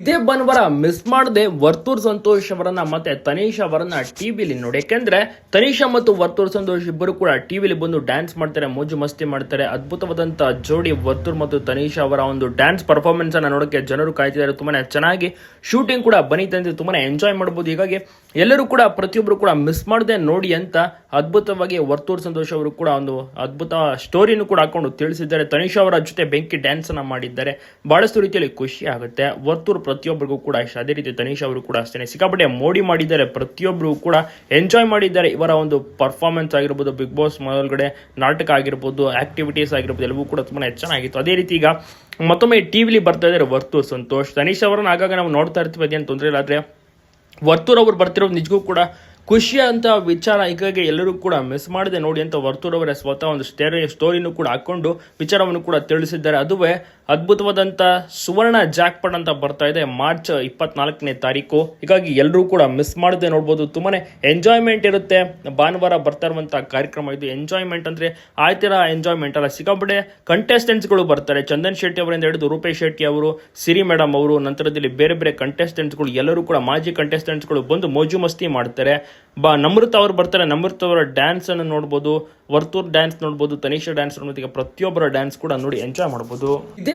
ಇದೇ ಭಾನುವಾರ ಮಿಸ್ ಮಾಡದೆ ವರ್ತೂರ್ ಸಂತೋಷ್ ಅವರನ್ನ ಮತ್ತೆ ತನೀಶ್ ಅವರನ್ನ ಟಿವಿಲಿ ನೋಡಿ ಯಾಕೆಂದ್ರೆ ತನೀಶಾ ಮತ್ತು ವರ್ತೂರ್ ಸಂತೋಷ್ ಇಬ್ಬರು ಕೂಡ ಟಿವಿಲಿ ಬಂದು ಡ್ಯಾನ್ಸ್ ಮಾಡ್ತಾರೆ, ಮೋಜು ಮಸ್ತಿ ಮಾಡ್ತಾರೆ. ಅದ್ಭುತವಾದಂತಹ ಜೋಡಿ ವರ್ತೂರ್ ಮತ್ತು ತನೀಶ್ ಅವರ ಒಂದು ಡ್ಯಾನ್ಸ್ ಪರ್ಫಾರ್ಮೆನ್ಸ್ ಅನ್ನ ನೋಡಕ್ಕೆ ಜನರು ಕಾಯ್ತಿದ್ದಾರೆ. ತುಂಬಾನೇ ಚೆನ್ನಾಗಿ ಶೂಟಿಂಗ್ ಕೂಡ ಬನೀತಂತೆ ತುಂಬಾನೇ ಎಂಜಾಯ್ ಮಾಡಬಹುದು ಹೀಗಾಗಿ ಎಲ್ಲರೂ ಕೂಡ ಪ್ರತಿಯೊಬ್ಬರು ಕೂಡ ಮಿಸ್ ಮಾಡದೆ ನೋಡಿ ಅಂತ ಅದ್ಭುತವಾಗಿ ವರ್ತೂರ್ ಸಂತೋಷ್ ಅವರು ಕೂಡ ಒಂದು ಅದ್ಭುತ ಸ್ಟೋರಿಯನ್ನು ಕೂಡ ಹಾಕೊಂಡು ತಿಳಿಸಿದ್ದಾರೆ. ತನಿಷ್ ಅವರ ಜೊತೆ ಬೆಂಕಿ ಡ್ಯಾನ್ಸ್ ಅನ್ನ ಮಾಡಿದ್ದಾರೆ. ಬಹಳಷ್ಟು ರೀತಿಯಲ್ಲಿ ಖುಷಿ ಆಗುತ್ತೆ. ವರ್ತೂರ್ ಪ್ರತಿಯೊಬ್ಬರಿಗೂ ಕೂಡ ಇಷ್ಟ. ಅದೇ ರೀತಿ ತನಿಷ್ ಅವರು ಕೂಡ ಅಷ್ಟೇ ಸಿಕ್ಕಾಪಟ್ಟೆ ಮೋಡಿ ಮಾಡಿದ್ದಾರೆ. ಪ್ರತಿಯೊಬ್ಬರು ಕೂಡ ಎಂಜಾಯ್ ಮಾಡಿದ್ದಾರೆ. ಇವರ ಒಂದು ಪರ್ಫಾರ್ಮೆನ್ಸ್ ಆಗಿರ್ಬೋದು ಬಿಗ್ ಬಾಸ್ ಮೊದಲುಗಡೆ ನಾಟಕ ಆಗಿರ್ಬೋದು ಆಕ್ಟಿವಿಟೀಸ್ ಆಗಿರ್ಬೋದು, ಎಲ್ಲವೂ ಕೂಡ ತುಂಬಾ ಚೆನ್ನಾಗಿತ್ತು. ಅದೇ ರೀತಿ ಈಗ ಮತ್ತೊಮ್ಮೆ ಟಿವಿಲಿ ಬರ್ತಾ ಇದ್ದಾರೆ ವರ್ತು ಸಂತೋಷ್. ತನಿಷ್ ಅವರನ್ನ ಆಗಾಗ ನಾವು ನೋಡ್ತಾ ಇರ್ತೀವಿ, ಅದೇನು ತೊಂದರೆ ಇಲ್ಲ. ಆದರೆ ವರ್ತೂರ್ ಅವರು ಬರ್ತಿರೋದು ನಿಜಕ್ಕೂ ಕೂಡ ಖುಷಿ ಅಂತ ವಿಚಾರ. ಹೀಗಾಗಿ ಎಲ್ಲರೂ ಕೂಡ ಮಿಸ್ ಮಾಡಿದೆ ನೋಡಿ ಅಂತ ವರ್ತೂರ್ ಅವರ ಸ್ವತಃ ಒಂದು ಸ್ಟೇರಿ ಸ್ಟೋರಿನೂ ಕೂಡ ಹಾಕ್ಕೊಂಡು ವಿಚಾರವನ್ನು ಕೂಡ ತಿಳಿಸಿದ್ದಾರೆ. ಅದುವೇ ಅದ್ಭುತವಾದಂಥ ಸುವರ್ಣ ಜಾಕ್ಪಟ್ ಅಂತ ಬರ್ತಾ ಇದೆ. ಮಾರ್ಚ್ ಇಪ್ಪತ್ನಾಲ್ಕನೇ ತಾರೀಕು. ಹೀಗಾಗಿ ಎಲ್ಲರೂ ಕೂಡ ಮಿಸ್ ಮಾಡದೆ ನೋಡ್ಬೋದು. ತುಂಬಾ ಎಂಜಾಯ್ಮೆಂಟ್ ಇರುತ್ತೆ. ಭಾನುವಾರ ಬರ್ತಾ ಇರುವಂಥ ಕಾರ್ಯಕ್ರಮ ಇದು. ಎಂಜಾಯ್ಮೆಂಟ್ ಅಂದ್ರೆ ಆಯ್ತಿರ ಎಂಜಾಯ್ಮೆಂಟ್ ಅಲ್ಲ. ಸಿಕ್ಕಾಪಟ್ಟೆ ಕಂಟೆಸ್ಟೆಂಟ್ಸ್ಗಳು ಬರ್ತಾರೆ. ಚಂದನ್ ಶೆಟ್ಟಿ ಅವರಿಂದ ಹಿಡಿದು ರೂಪೇಶ್ ಶೆಟ್ಟಿ ಅವರು, ಸಿರಿ ಮೇಡಮ್ ಅವರು, ನಂತರದಲ್ಲಿ ಬೇರೆ ಬೇರೆ ಕಂಟೆಸ್ಟೆಂಟ್ಸ್ಗಳು ಎಲ್ಲರೂ ಕೂಡ ಮಾಜಿ ಕಂಟೆಸ್ಟೆಂಟ್ಸ್ಗಳು ಬಂದು ಮೋಜು ಮಸ್ತಿ ಮಾಡ್ತಾರೆ. ಬಾ ನಮೃತ ಅವರು ಬರ್ತಾರೆ. ನಮೃತ ಅವರ ಡ್ಯಾನ್ಸ್ ಅನ್ನು ನೋಡ್ಬೋದು. ವರ್ತೂರ್ ಡ್ಯಾನ್ಸ್ ನೋಡ್ಬೋದು. ತನಿಷಾ ಡ್ಯಾನ್ಸ್ ನೋಡ್ಬೋದು. ಈಗ ಪ್ರತಿಯೊಬ್ಬರ ಡ್ಯಾನ್ಸ್ ಕೂಡ ನೋಡಿ ಎಂಜಾಯ್ ಮಾಡ್ಬೋದು.